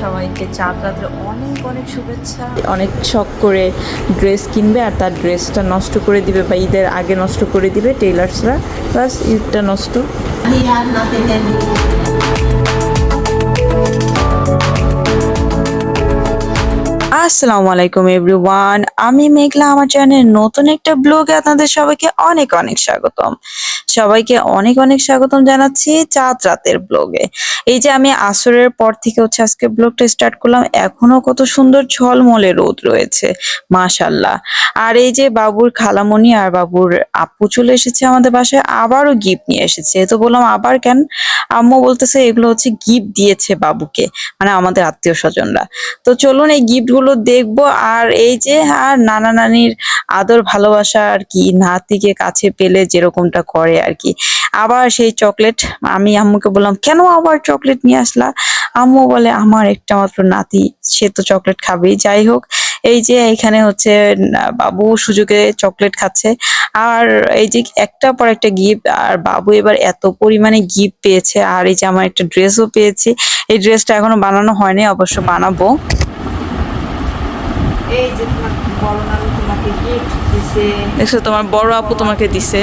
সবাইকে চাঁদ রাত্রে অনেক অনেক শুভেচ্ছা। অনেক শখ করে ড্রেস কিনবে আর তার ড্রেসটা নষ্ট করে দিবে বা ঈদের আগে নষ্ট করে দিবে টেইলার্সরা প্লাস ঈদটা নষ্ট। আসসালামু আলাইকুম এভরিওয়ান, আমি মেঘলা, আমার চ্যানেল নতুন একটা ব্লগে আপনাদের সবাইকে অনেক অনেক স্বাগতম। সবাইকে অনেক অনেক স্বাগতম জানাচ্ছি চাঁদ রাতের ব্লগে। এই যে আমি আসরের পর থেকে হচ্ছে আজকে ব্লগটা স্টার্ট করলাম এখনও কত সুন্দর ঝলমলে রোদ রয়েছে মাশাল্লাহ আর এই যে বাবুর খালামণি আর বাবুর আপু চলে এসেছে আমাদের বাসায়, আবারও গিফট নিয়ে এসেছে। তো বললাম, আবার কেন? আম্মু বলতেছে, এগুলো হচ্ছে গিফট দিয়েছে বাবুকে মানে আমাদের আত্মীয় স্বজনরা। তো চলুন এই গিফট গুলো দেখব। আর এই যে, আর নানা নানির আদর, ভালোবাসা আর কি নাতিকে কাছে পেলে যেরকমটা করে আর কি। আবার সেই চকলেট, আমি আম্মুকে বললাম, কেন আবার চকলেট নিয়ে আসলা? আম্মু বলে, আমার একটা মাত্র নাতি, সে তো চকলেট খাবেই। যাই হোক, এই যে এখানে হচ্ছে বাবু সুযোগে চকলেট খাচ্ছে। আর এই যে একটা পর একটা গিফট, আর বাবু এবার এত পরিমাণে গিফট পেয়েছে। আর এই যে আমার একটা ড্রেসও পেয়েছি। এই ড্রেসটা এখনও বানানো হয়নি, অবশ্য বানাবো। এই যে তোমার বড় নানু তোমাকে গিফট দিছে। দেখছ তোমার বড় আপু তোমাকে দিছে।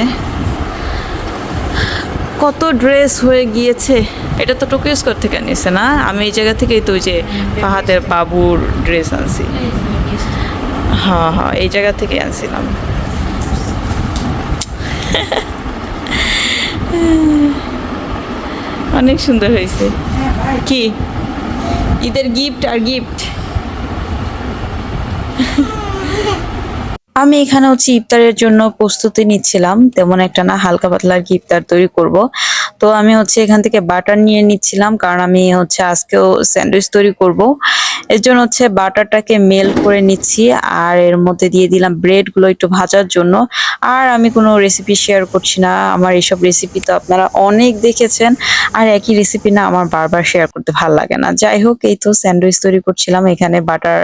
কত ড্রেস হয়ে গিয়েছে। এটা তো টোকিও স্কোয়ার থেকে নিছে না? আমি এই জায়গা থেকেই তো যে ফাহাদের বাবুর ড্রেস আনছি। হ্যাঁ হ্যাঁ এই জায়গা থেকে আনছিলাম। অনেক সুন্দর হয়েছে। কি? ঈদের গিফট আর গিফট আমি এখানে হচ্ছে ইফতারের জন্য প্রস্তুতি নিচ্ছিলাম। তেমন একটা না, হালকা পাতলা আর কি ইফতার তৈরি করব। তো আমি হচ্ছে এখান থেকে বাটার নিয়ে নিচ্ছিলাম, কারণ আমি হচ্ছে আজকেও স্যান্ডউইচ তৈরি করব। এর জন্য হচ্ছে বাটারটাকে মেল করে নিচ্ছি, আর এর মধ্যে দিয়ে দিলাম ব্রেডগুলো একটু ভাজার জন্য। আর আমি কোনো রেসিপি শেয়ার করছি না, আমার এইসব রেসিপি তো আপনারা অনেক দেখেছেন, আর একই রেসিপি না আমার বারবার শেয়ার করতে ভালো লাগে না। যাই হোক, এই তো স্যান্ডউইচ তৈরি করছিলাম, এখানে বাটার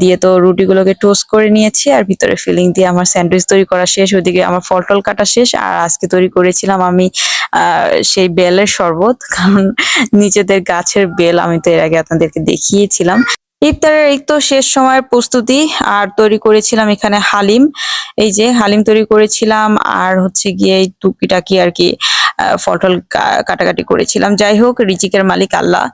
দিয়ে তো রুটিগুলোকে টোস্ট করে নিয়েছি আর ভিতরে ফিলিং দিয়ে আমার স্যান্ডউইচ তৈরি করা শেষ, ওইদিকে আমার ফল টল কাটা শেষ আর আজকে তৈরি করেছিলাম আমি সেই বেলের শরবত, কারণ নিজেদের গাছের বেল আমি তো এর আগে আপনাদেরকে দেখিয়েছিলাম। ইফতারের এই তো শেষ সময়ের প্রস্তুতি, আর তৈরি করেছিলাম এখানে হালিম, এই যে হালিম তৈরি করেছিলাম আর হচ্ছে গিয়ে এই টুকিটাকি আর কি ফটল কাটাকাটি করেছিলাম। যাই হোক, রিজিকের মালিক আল্লাহ।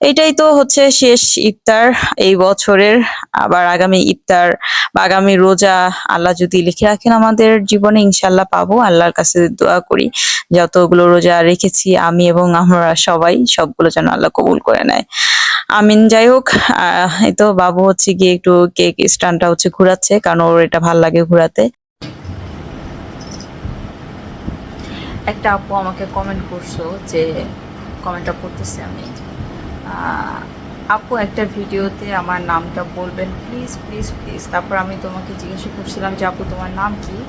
এটাই তো হচ্ছে শেষ ইফতার এই বছরের। আবার আগামী ইফতার বা আগামী রোজা আল্লাহ যদি লিখে রাখেন আমাদের জীবনে ইনশাল্লাহ পাবো। আল্লাহর কাছে দোয়া করি যতগুলো রোজা রেখেছি আমি এবং আমরা সবাই সবগুলো যেন আল্লাহ কবুল করে নেয়। আমিন। যাই হোক আহ, এই তো বাবু হচ্ছে গিয়ে একটু কেক স্ট্যান্ডটা হচ্ছে ঘোরাচ্ছে কারণ ওর এটা ভালো লাগে ঘোরাতে। একটা আপু আমাকে কমেন্ট করছ যে কমেন্টটা পড়তেছি আমি। আপু একটা ভিডিওতে আমার নামটা বলবেন প্লিজ প্লিজ প্লিজ তারপর আমি তোমাকে জিজ্ঞাসা করছিলাম যে, আপু, তোমার নাম কি?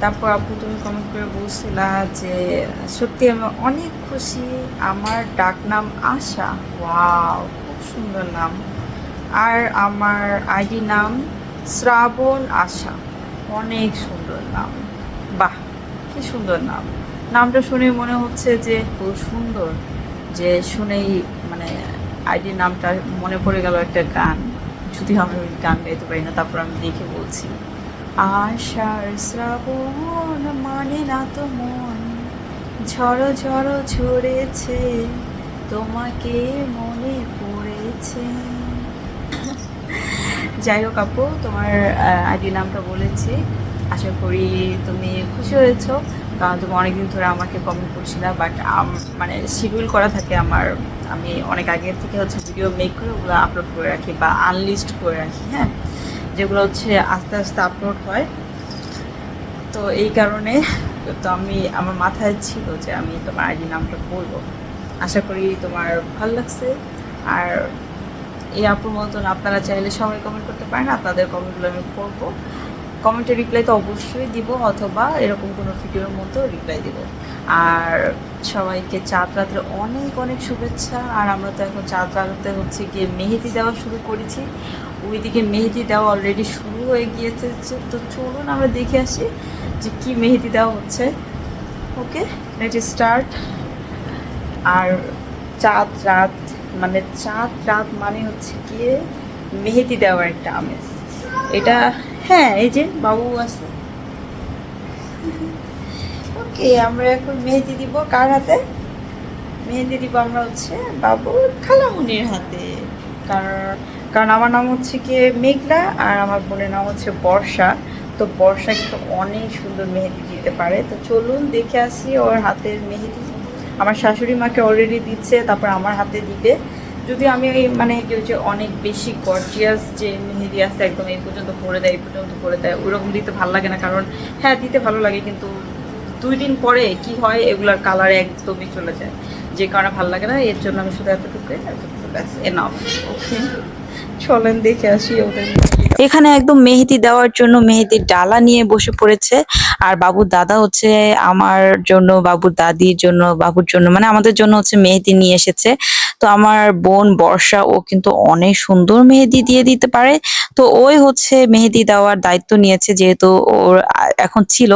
তারপর আপু, তুমি কমেন্ট করে বলছিলা যে, সত্যি আমি অনেক খুশি, আমার ডাক নাম আশা। ওয়াও খুব সুন্দর নাম। আর আমার আইডি নাম শ্রাবণ আশা। অনেক সুন্দর নাম। বাহ, কি সুন্দর নাম। নামটা শুনে মনে হচ্ছে যে, খুব সুন্দর। যে শুনেই মানে আইডির নামটা মনে পড়ে গেল একটা গান। যদি আমি ওই গান গাইতে পারি না, তারপর আমি দেখে বলছি, আশার শ্রাবণ মানে না তো মন, ঝড়ো ঝড়ো ঝরেছে, তোমাকে মনে পড়েছে। যাই হোক আপু, তোমার আইডি নামটা বলেছি। আশা করি তুমি খুশি হয়েছো। কারণ তুমি অনেকদিন ধরে আমাকে কমেন্ট করছিলে বাট মানে শিডিউল করা থাকে আমার। আমি অনেক আগে থেকে হচ্ছে ভিডিও মেক করে ওগুলো আপলোড করে রাখি বা আনলিস্ট করে রাখি হ্যাঁ? যেগুলো হচ্ছে আস্তে আস্তে আপলোড হয়। তো এই কারণে তো আমি, আমার মাথায় ছিল যে আমি তোমার আইডি নামটা বলব। আশা করি তোমার ভালো লাগছে। আর এই আপুর মতন আপনারা চাইলে সবাই কমেন্ট করতে পারেন, আপনাদের কমেন্টগুলো আমি পড়ব কমেন্টে রিপ্লাই তো অবশ্যই দিব অথবা এরকম কোনো ভিডিওর মতো রিপ্লাই দিব। আর সবাইকে চাঁদ রাত্রে অনেক অনেক শুভেচ্ছা। আর আমরা তো এখন চাঁদ রাতে হচ্ছে গিয়ে মেহেদি দেওয়া শুরু করেছি। ওইদিকে মেহেদি দেওয়া অলরেডি শুরু হয়ে গিয়েছে। তো চলুন আমরা দেখে আসি যে কি মেহেদি দেওয়া হচ্ছে। ওকে লেট স্টার্ট আর চাঁদ রাত মানে চাঁদ রাত মানে হচ্ছে গিয়ে মেহেদি দেওয়ার একটা আমেজ। এটা হ্যাঁ এই যে বাবু আছে। ওকে, আমরা এখন মেহেদি দিব কার হাতে? মেহেদি দিব আমরা হচ্ছে বাবু খালামুনির হাতে। কারণ কারণ আমার নাম হচ্ছে গিয়ে মেঘলা আর আমার বোনের নাম হচ্ছে বর্ষা। তো বর্ষা কিন্তু অনেক সুন্দর মেহেদি দিতে পারে। তো চলুন দেখে আসি ওর হাতের মেহেদি। আমার শাশুড়ি মাকে অলরেডি দিচ্ছে, তারপর আমার হাতে দিবে। যদি আমি ওই মানে কি হচ্ছে অনেক বেশি গর্জিয়াস যে মেহেদি আছে একদম এই পর্যন্ত করে দেয়, এই পর্যন্ত করে দেয়, ওরকম দিতে ভালো লাগে না। কারণ হ্যাঁ দিতে ভালো লাগে, কিন্তু দুই দিন পরে কি হয়, এগুলার কালার একদমই চলে যায়। যে কারণে ভালো লাগে না, এর জন্য আমি শুধু এতটুকু এতটুকু, ব্যাস এনাফ ওকে চলেন, দেখে আসি ওদের এখানে একদম মেহেদি দেওয়ার জন্য মেহেদির ডালা নিয়ে বসে পড়েছে। আর বাবুর দাদা হচ্ছে আমার জন্য, বাবুর দাদির জন্য, বাবুর জন্য মানে আমাদের জন্য হচ্ছে মেহেদি নিয়ে এসেছে। তো আমার বোন বর্ষা, ও কিন্তু অনেক সুন্দর মেহেদি দিয়ে দিতে পারে। তো ওই হচ্ছে মেহেদি দেওয়ার দায়িত্ব নিয়েছে, যেহেতু ওর এখন ছিল,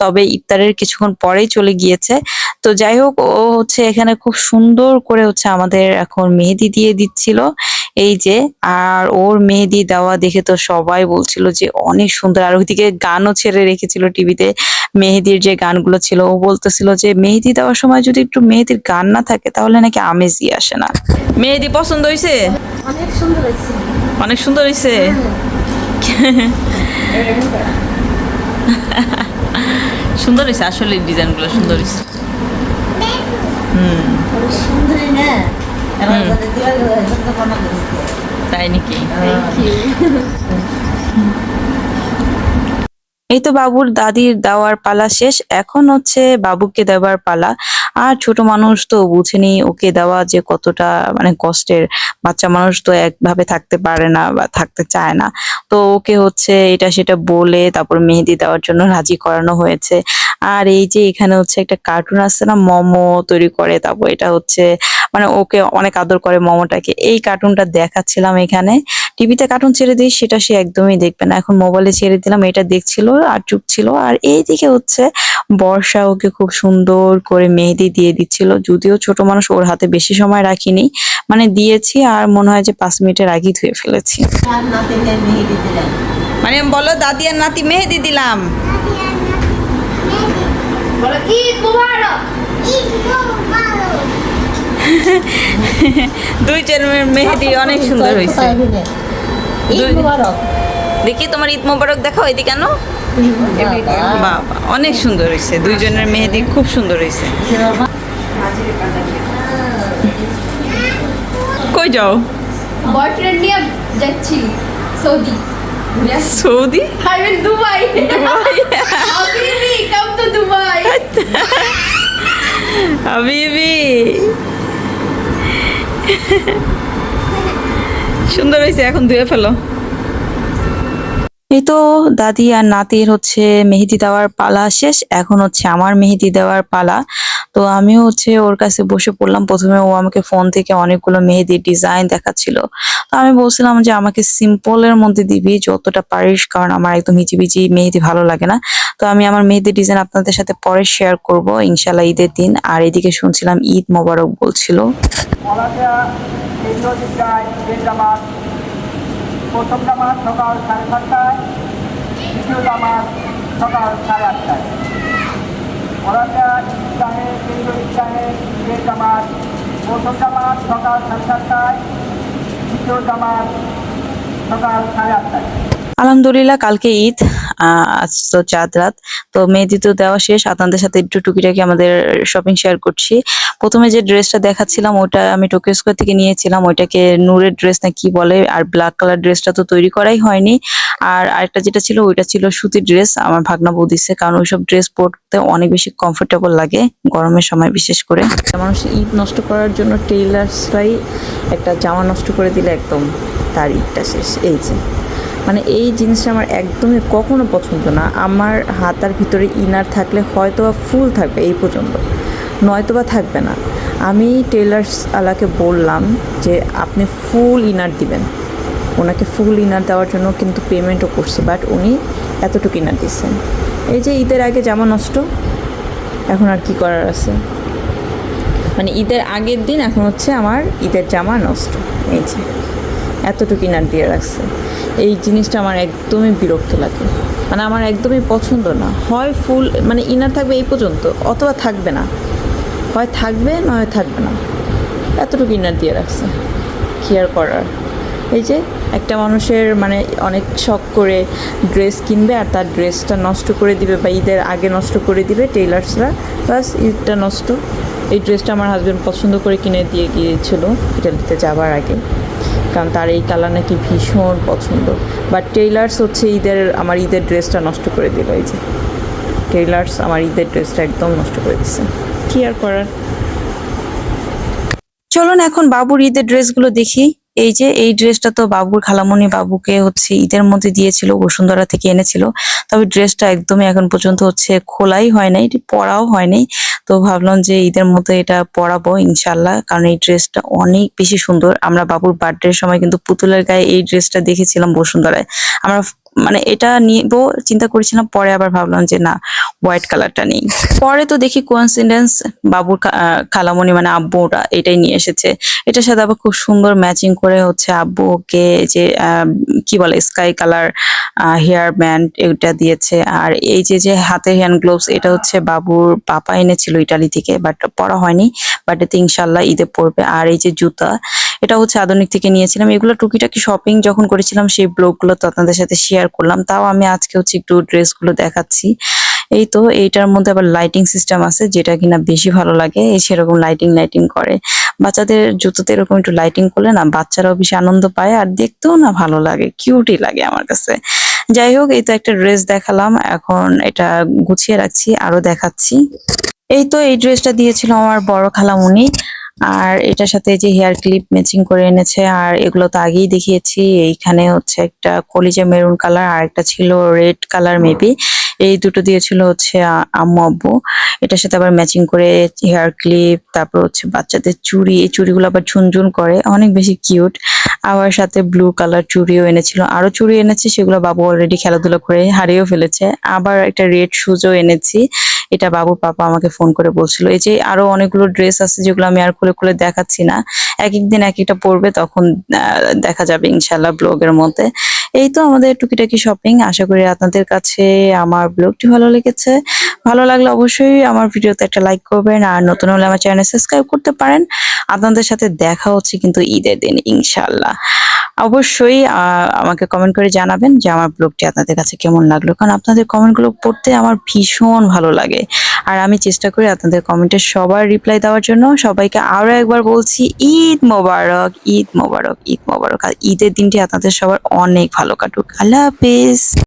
তবে ইফতারের কিছুক্ষণ পরেই চলে গিয়েছে। তো যাই হোক, ও হচ্ছে এখানে খুব সুন্দর করে হচ্ছে আমাদের এখন মেহেদি দিয়ে দিচ্ছিল। এই যে আর ওর মেহেদি দেওয়া দেখে তো সবাই বলছিল যে অনেক সুন্দর। আর ওইদিকে গানও ছেড়ে রেখেছিল টিভিতে। মেহেদির যে গানগুলো ছিল ও বলতেছিল যে মেহেদি দেওয়ার সময় যদি একটু মেহেদির গান না থাকে তাহলে নাকি আমেজই আসে না। মেহেদি পছন্দ হয়েছে অনেক সুন্দর হয়েছে অনেক সুন্দর হয়েছে সুন্দর হয়েছে আসলে ডিজাইনগুলো সুন্দর হয়েছে হুম। অনেক সুন্দরই না? তাই নাকি? এই তো বাবুর দাদির দেওয়ার পালা শেষ। এখন হচ্ছে বাবুকে দেওয়ার পালা। আর ছোট মানুষ তো বুঝেনি ওকে দেওয়া যে কতটা মানে কষ্টের। বাচ্চা মানুষ তো একভাবে থাকতে পারে না বা থাকতে চায় না। তো ওকে হচ্ছে এটা সেটা বলে তারপর মেহেদি দেওয়ার জন্য রাজি করানো হয়েছে। আর এই যে এখানে হচ্ছে একটা কার্টুন আছে না, মোমো তৈরি করে, তারপর এটা হচ্ছে মানে ওকে অনেক আদর করে মোমোটাকে। এই কার্টুনটা দেখাচ্ছিলাম এখানে। টিভিতে কার্টুন ছেড়ে দিই, সেটা সে একদমই দেখবে না। এখন মোবাইলে ছেড়ে দিলাম, এটা দেখছিল আর চুপ ছিল। আর এইদিকে হচ্ছে বর্ষা ওকে খুব সুন্দর করে মেহেদি দিয়ে দিচ্ছিল। যদিও ছোট মানুষ ওর হাতে বেশি সময় রাখিনি। মানে দিয়েছি আর মনে হয় যে পাঁচ মিনিটের আগেই ধুয়ে ফেলেছি। মানে বলো দাদি আর নাতি মেহেদি দিলাম। দুই মেহেদি অনেক সুন্দর হয়েছে। দেখি তোমার ঈদ মোবারক দেখাও এদিকে কেন বাবা অনেক সুন্দর হয়েছে। দুইজনের মেহেদি খুব সুন্দর হয়েছে। কই যাও? বয়ফ্রেন্ড নিয়ে যাচ্ছি Saudi. Saudi? I mean Dubai হাবিবি কাম তো দুবাই হাবিবি সুন্দর হয়েছে এখন ধুয়ে ফেলো। এই তো দাদি আর নাতির হচ্ছে মেহেদি দেওয়ার পালা শেষ। এখন হচ্ছে আমার মেহেদি দেওয়ার পালা। তো আমিও হচ্ছে ওর কাছে বসে পড়লাম। প্রথমে ও আমাকে ফোন থেকে অনেকগুলো মেহেদির ডিজাইন দেখাচ্ছিল। তো আমি বলছিলাম যে, আমাকে সিম্পলের মধ্যে দিবি যতটা পারিস, কারণ আমার একদম হিচিবিচি মেহেদি ভালো লাগে না। তো আমি আমার মেহেদির ডিজাইন আপনাদের সাথে পরে শেয়ার করব ইনশাল্লাহ ঈদের দিন। আর এদিকে শুনছিলাম ঈদ মোবারক বলছিল পলাশা কেন্দ্রীয় বিদ্যায় ঈদের জামাত প্রথম জামাত সকাল সাড়ে সাতটায়, দ্বিতীয় জামাত সকাল সাড়ে আটটায়। পলাশা ঈদগাহে কেন্দ্রীয় ঈদগাহে ঈদের জামাত প্রথম জামাত সকাল সাড়ে সাতটায়, দ্বিতীয় জামাত সকাল সাড়ে আটটায়। আলহামদুলিল্লাহ, কালকে ঈদ আজ তো চাঁদ রাত। তো মেহেদি তো দেওয়া শেষ আপনাদের সাথে একটু টুকিটাকি আমাদের শপিং শেয়ার করছি। প্রথমে যে ড্রেসটা দেখাচ্ছিলাম, ওটা আমি টোকিও স্কোয়ার থেকে নিয়েছিলাম। ওইটাকে নূরের ড্রেস না কি বলে, আর ব্ল্যাক কালার ড্রেসটা তো তৈরি করাই হয়নি। আর আরেকটা যেটা ছিল, ওইটা ছিল সুতির ড্রেস আমার ভাগনা বউ দিচ্ছে কারণ ওইসব ড্রেস পরতে অনেক বেশি কমফোর্টেবল লাগে, গরমের সময় বিশেষ করে। মানুষ ঈদ নষ্ট করার জন্য টেইলার্সরাই একটা জামা নষ্ট করে দিলে একদম তার ঈদটা শেষ, এই যে। মানে এই জিনিসটা আমার একদমই কখনো পছন্দ না। আমার হাতার ভিতরে ইনার থাকলে হয়তো বা ফুল থাকবে এই পর্যন্ত। নয়তো বা থাকবে না। আমি টেলার্স আলাকে বললাম যে, আপনি ফুল ইনার দিবেন। ওনাকে ফুল ইনার দেওয়ার জন্য কিন্তু পেমেন্টও করছি বাট উনি এতটুকু ইনার দিচ্ছেন। এই যে ঈদের আগে জামা নষ্ট, এখন আর কি করার আছে? মানে ঈদের আগের দিন এখন হচ্ছে আমার ঈদের জামা নষ্ট। এই যে, এতটুকু ইনার দিয়ে রাখছে। এই জিনিসটা আমার একদমই বিরক্ত লাগে। মানে আমার একদমই পছন্দ না। হয় ফুল মানে ইনার থাকবে এই পর্যন্ত, অথবা থাকবে না। হয় থাকবে, নয় থাকবে না। এতটুকু ইনার দিয়ে রাখছে। কেয়ার করার। এই যে, একটা মানুষের মানে অনেক শখ করে ড্রেস কিনবে আর তার ড্রেসটা নষ্ট করে দিবে বা ঈদের আগে নষ্ট করে দিবে টেইলার্সরা বাস ঈদটা নষ্ট। এই ড্রেসটা আমার হাজব্যান্ড পছন্দ করে কিনে দিয়ে গিয়েছিল ইটালিতে যাবার আগে। কারণ তার এই কালার নাকি ভীষণ পছন্দ। বাট টেইলার্স হচ্ছে ঈদের আমার ঈদের ড্রেসটা নষ্ট করে দিল এই যে। টেইলার্স আমার ঈদের ড্রেসটা একদম নষ্ট করে দিচ্ছে কি আর করার? চলুন এখন বাবুর ঈদের ড্রেসগুলো দেখি। এই যে এই ড্রেসটা তো বাবুর খালামণি বাবুকে হচ্ছে ঈদের মধ্যে দিয়েছিল, বসুন্ধরা থেকে এনেছিল। তবে ড্রেসটা একদমই এখন পর্যন্ত হচ্ছে খোলাই হয় নাই পরাও হয়নি তো ভাবলাম যে ঈদের মধ্যে এটা পরাবো ইনশাল্লাহ কারণ এই ড্রেসটা অনেক বেশি সুন্দর। আমরা বাবুর বার্থডের সময় কিন্তু পুতুলের গায়ে এই ড্রেসটা দেখেছিলাম বসুন্ধরায়। আমরা মানে এটা নিবো, চিন্তা করেছিলাম, পরে আবার ভাবলাম যে না হোয়াইট কালারটা নেই। পরে তো দেখি কোইন্সিডেন্স বাবুর খালামণি মানে আব্বুরা এটাই নিয়ে এসেছে। এটার সাথে আবার খুব সুন্দর ম্যাচিং করে হচ্ছে আব্বুকে যে কি বলে স্কাই কালার হেয়ার ব্যান্ড এটা দিয়েছে। আর এই যে যে হাতে হ্যান্ড গ্লোভস এটা হচ্ছে বাবুর পাপা এনেছিল ইটালি থেকে বাট পরা হয়নি। বাট এতে ইনশাল্লাহ ঈদে পড়বে। আর এই যে জুতা এটা হচ্ছে আধুনিক থেকে নিয়েছিলাম। এগুলো টুকিটাকি শপিং যখন করেছিলাম, সেই ব্লগগুলো তো আপনাদের সাথে শেয়ার করলাম। তাও আমি আজকে হচ্ছে একটু ড্রেসগুলো দেখাচ্ছি। এই তো, এইটার মধ্যে আবার লাইটিং সিস্টেম আছে, যেটা কিনা বেশি ভালো লাগে। সেরকম লাইটিং লাইটিং করে। বাচ্চাদের জুতোতে এরকম একটু লাইটিং করলে না বাচ্চারাও বেশি আনন্দ পায় আর দেখতেও না ভালো লাগে কিউটই লাগে আমার কাছে। যাই হোক, এই তো একটা ড্রেস দেখালাম। এখন এটা গুছিয়ে রাখছি, আরও দেখাচ্ছি। এই তো, এই ড্রেসটা দিয়েছিল আমার বড় খালামুনি। আর এটার সাথে যে হেয়ার ক্লিপ ম্যাচিং করে এনেছে, আর এগুলো তো আগেই দেখিয়েছি। এইখানে হচ্ছে একটা কলিজা মেরুন কালার আর একটা ছিল রেড কালার মেবি এই দুটো দিয়েছিল হচ্ছে আম্মু আব্বু। এটার সাথে আবার ম্যাচিং করে হেয়ার ক্লিপ তারপর হচ্ছে বাচ্চাদের চুড়ি। এই চুড়িগুলো আবার ঝুনঝুন করে, অনেক বেশি কিউট আবার সাথে ব্লু কালার চুড়িও এনেছিল। আরও চুড়ি এনেছি, সেগুলো বাবু অলরেডি খেলাধুলা করে হারিয়েও ফেলেছে। আবার একটা রেড শুজও এনেছি, এটা বাবুর পাপা আমাকে ফোন করে বলছিল, এই যে আরও অনেকগুলো ড্রেস আছে যেগুলো আমি আর খুলে খুলে দেখাচ্ছি না। এক এক দিন এক একটা পরবে, তখন দেখা যাবে ইনশাল্লাহ ব্লগের মধ্যে। এই তো আমাদের টুকিটাকি শপিং আশা করি আপনাদের কাছে আমার ব্লগটি ভালো লেগেছে। ভালো লাগলে অবশ্যই আমার ভিডিওতে একটা লাইক করবেন, আর নতুন হলে আমার চ্যানেল সাবস্ক্রাইব করতে পারেন। আপনাদের সাথে দেখা হচ্ছে কিন্তু ঈদের দিন ইনশাল্লাহ অবশ্যই আমাকে কমেন্ট করে জানাবেন যে আমার ব্লগটি আপনাদের কাছে কেমন লাগল। কারণ আপনাদের কমেন্টগুলো পড়তে আমার ভীষণ ভালো লাগে। আর আমি চেষ্টা করি আপনাদের কমেন্টের সবার রিপ্লাই দেওয়ার জন্য। সবাইকে আরও একবার বলছি, ঈদ মোবারক ঈদ মোবারক ঈদ মোবারক। আর ঈদের দিনটি আপনাদের সবার অনেক ভালো কাটুক। আল্লাহ হাফিজ।